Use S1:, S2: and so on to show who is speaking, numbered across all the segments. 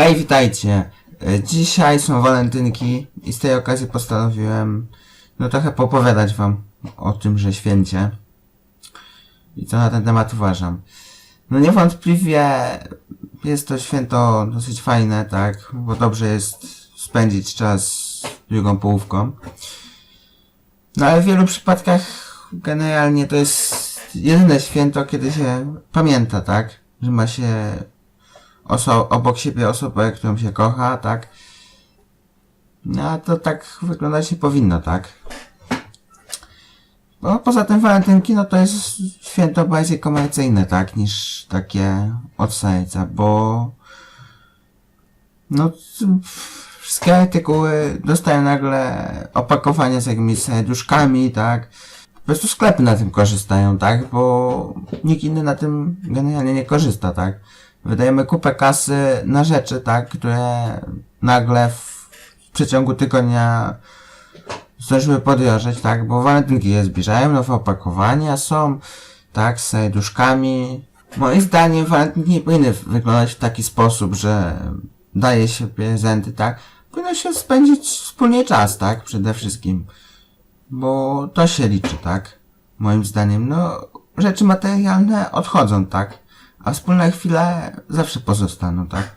S1: Hej, witajcie. E, Dzisiaj są walentynki i z tej okazji postanowiłem no trochę popowiadać wam o tymże święcie i co na ten temat uważam. No niewątpliwie jest to święto dosyć fajne, tak, bo dobrze jest spędzić czas z drugą połówką. No ale w wielu przypadkach generalnie to jest jedyne święto, kiedy się pamięta, tak, że ma się oso- obok siebie osobę, którą się kocha, tak? No to tak wyglądać nie powinno, tak? Bo poza tym walentynki, no to jest święto bardziej komercyjne, tak? Niż takie od serca, bo no wszystkie artykuły dostają nagle opakowania z jakimiś serduszkami, tak? Po prostu sklepy na tym korzystają, tak? Bo nikt inny na tym generalnie nie korzysta, tak? Wydajemy kupę kasy na rzeczy, tak? Które nagle w przeciągu tygodnia zdążyły podrożeć, tak? Bo walentynki je zbliżają, nowe opakowania są, tak? Z serduszkami. Moim zdaniem walentynki nie powinny wyglądać w taki sposób, że daje się prezenty, tak? Powinno się spędzić wspólnie czas, tak? Przede wszystkim. Bo to się liczy, tak? Moim zdaniem, no, rzeczy materialne odchodzą, tak? A wspólne chwile zawsze pozostaną, tak?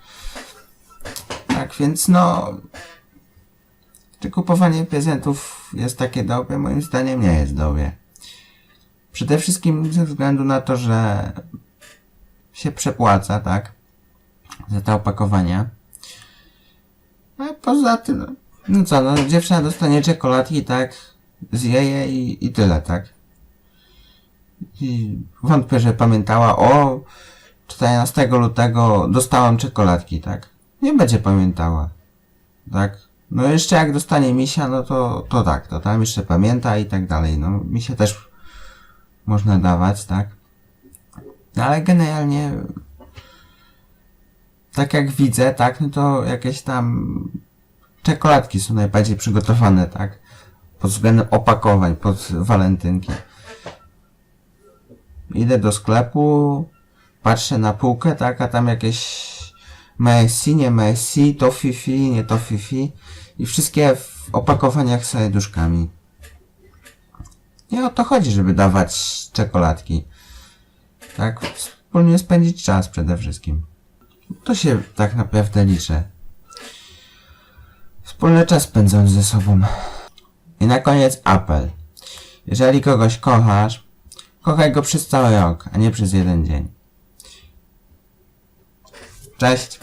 S1: Tak, więc no, czy kupowanie prezentów jest takie dobre? Moim zdaniem nie jest dobre. Przede wszystkim ze względu na to, że się przepłaca, tak? Za te opakowania. A poza tym, no, no co, no dziewczyna dostanie czekoladki, tak? Zje je i, i tyle, tak? I wątpię, że pamiętała, o, 14 lutego dostałam czekoladki, tak? Nie będzie pamiętała. Tak? No jeszcze jak dostanie misia, no to, to tak, to tam jeszcze pamięta i tak dalej. No misie też można dawać, tak? No ale generalnie tak jak widzę, tak, no to jakieś tam czekoladki są najbardziej przygotowane, tak? Pod względem opakowań, pod walentynki. Idę do sklepu, patrzę na półkę, tak, a tam jakieś Messi, nie Messi, to Fifi, nie to Fifi i wszystkie w opakowaniach z serduszkami. Nie o to chodzi, żeby dawać czekoladki. Tak, wspólnie spędzić czas przede wszystkim. To się tak naprawdę liczy. Wspólny czas spędzony ze sobą. I na koniec apel. Jeżeli kogoś kochasz, kochaj go przez cały rok, a nie przez jeden dzień. Cześć!